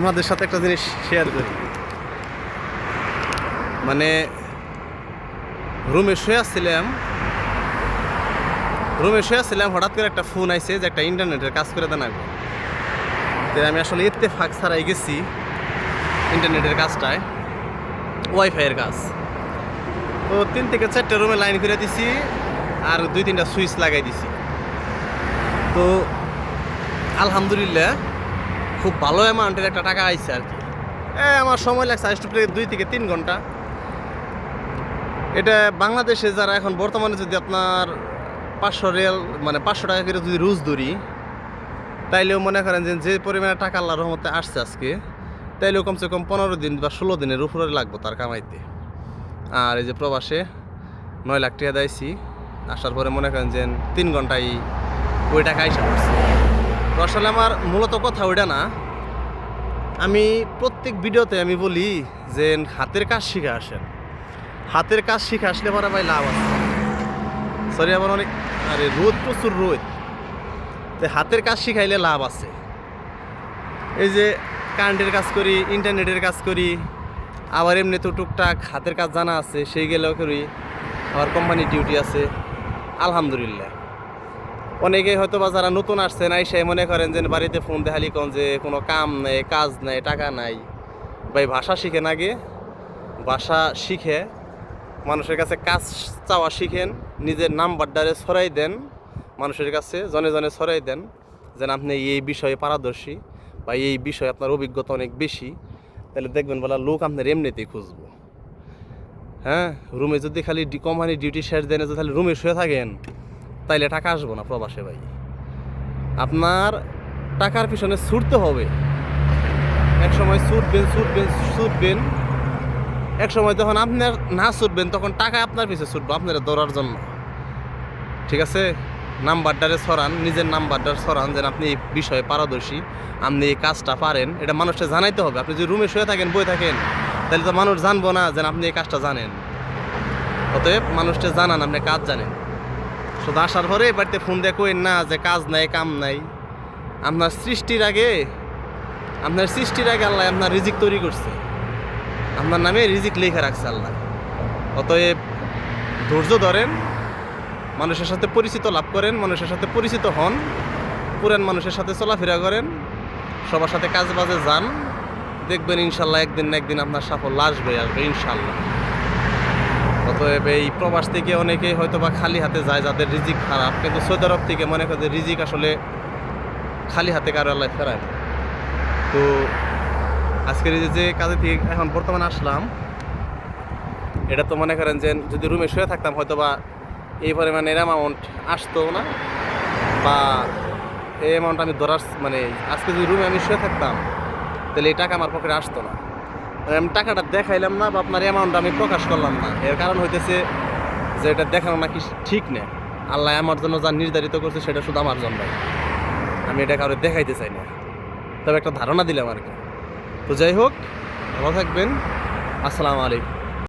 আমাদের সাথে একটা জিনিস শেয়ার করি। মানে রুমে শুয়ে আসছিলাম, রুমে শুয়ে আসছিলাম, হঠাৎ করে একটা ফোন আইছে যে একটা ইন্টারনেটের কাজ করে দেন আগে। তো আমি আসলে এতে ফাঁক ছাড়াই গেছি ইন্টারনেটের কাজটায় ওয়াইফাইয়ের কাজ। তো তিন থেকে চারটে রুমে লাইন করে দিছি আর দুই তিনটা সুইচ লাগাই দিছি। তো, আলহামদুলিল্লাহ খুব ভালো অ্যামাউন্টের একটা টাকা আইছে আর কি। এ, আমার সময় লাগছে আইস দুই থেকে তিন ঘণ্টা। এটা বাংলাদেশে যারা এখন বর্তমানে যদি আপনার পাঁচশো রিয়াল মানে পাঁচশো টাকা করে যদি রুজ ধরি, তাইলেও মনে করেন যে যে পরিমাণে টাকা আল্লাহ রহমতে আসছে আজকে, তাইলেও কমসে কম পনেরো দিন বা ষোলো দিনের উপরে লাগবো তার কামাইতে। আর এই যে প্রবাসে নয় লাখ টাকা দিয়েছি আসার পরে মনে করেন যে তিন ঘন্টায় ওই টাকা আইসা পড়ছে। আসলে আমার মূলত কথা ওইটা না। আমি প্রত্যেক ভিডিওতে আমি বলি যে, হাতের কাজ শিখে আসেন। হাতের কাজ শিখে আসলে পরে ভাই লাভ আছে। সরি আমার অনেক আরে, রোদ, প্রচুর রোদ। তো হাতের কাজ শিখাইলে লাভ আছে। এই যে কারেন্টের কাজ করি ইন্টারনেটের কাজ করি, আবার এমনি তো টুকটাক হাতের কাজ জানা আছে, সেই গেলেও করি। আবার কোম্পানি ডিউটি আছে। আলহামদুলিল্লাহ। অনেকে হয়তো বা যারা নতুন আসছেন আইসে মনে করেন যে বাড়িতে ফোন দেখালি কোন যে কোনো কাম নেই, কাজ নেই, টাকা নাই। ভাই, ভাষা শিখেন আগে? ভাষা শিখে, মানুষের কাছে কাজ চাওয়া শিখেন, নিজের নাম্বারটারে ছড়াই দেন, মানুষের কাছে জনে জনে ছড়াই দেন, যেন আপনি এই বিষয়ে পারদর্শী বা এই বিষয়ে আপনার অভিজ্ঞতা অনেক বেশি। তাহলে দেখবেন বলা লোক আপনার এমনিতেই খুঁজবো। হ্যাঁ? রুমে যদি খালি কোম্পানি ডিউটি শেষ দেন, যদি খালি রুমে শুয়ে থাকেন তাইলে টাকা আসব না প্রবাসে ভাই। আপনার টাকার পিছনে ছুটতে হবে। এক সময় ছুটবেন ছুটবেন ছুটবেন। এক সময় যখন আপনার না ছুটবেন, তখন টাকা আপনার পিছনে ছুটবো, আপনার দৌড়ার জন্য। ঠিক আছে? নাম্বারটারে ছড়ান, নিজের নাম্বারটার ছড়ান, যেন আপনি এই বিষয়ে পারদর্শী, আপনি এই কাজটা পারেন। এটা মানুষকে জানাইতে হবে। আপনি যদি রুমে শুয়ে থাকেন বই থাকেন তাহলে তো মানুষ জানব না যেন আপনি এই কাজটা জানেন। অতএব মানুষকে জানান, আপনি কাজ জানেন। শুধু আসার পরে বাড়িতে ফোন কইন না যে কাজ নাই, কাম নাই। আপনার সৃষ্টির আগে, আপনার সৃষ্টির আগে আল্লাহ আপনার রিজিক তৈরি করছে। আপনার নামে রিজিক লেখা রাখছে আল্লাহ। অতএব ধৈর্য ধরেন, মানুষের সাথে পরিচিত লাভ করেন, মানুষের সাথে পরিচিত হন, পুরান মানুষের সাথে চলাফেরা করেন, সবার সাথে কাজ বাজে যান, দেখবেন ইনশাল্লাহ একদিন না একদিন আপনার সাফল্য আসবে আসবে ইনশাল্লাহ। অতএব এই প্রবাস থেকে অনেকে হয়তো বা খালি হাতে যায় যাদের রিজিক খারাপ। কিন্তু সৌদি আরব থেকে মনে করে রিজিক আসলে খালি হাতে কারও আল্লাহ ফেরায় তো আজকের যে- কাজে থেকে এখন বর্তমানে আসলাম, এটা তো মনে করেন যে যদি রুমে শুয়ে থাকতাম হয়তো বা এই পরিমাণের অ্যামাউন্ট আসতো না বা এই অ্যামাউন্ট আমি ধরার মানে আজকে যদি রুমে আমি শুয়ে থাকতাম, তাহলে এই টাকা আমার পকেটে আসতো না। টাকাটা দেখাইলাম না বা আপনার অ্যামাউন্ট আমি প্রকাশ করলাম না। এর কারণ হইতেছে যে এটা দেখানো নাকি ঠিক না। আল্লাহ আমার জন্য যা নির্ধারিত করছে সেটা শুধু আমার জন্য আমি এটা কারও দেখাইতে চাই না। তবে একটা ধারণা দিলাম আর কি। তো যাই হোক, ভালো থাকবেন। আসসালামু আলাইকুম।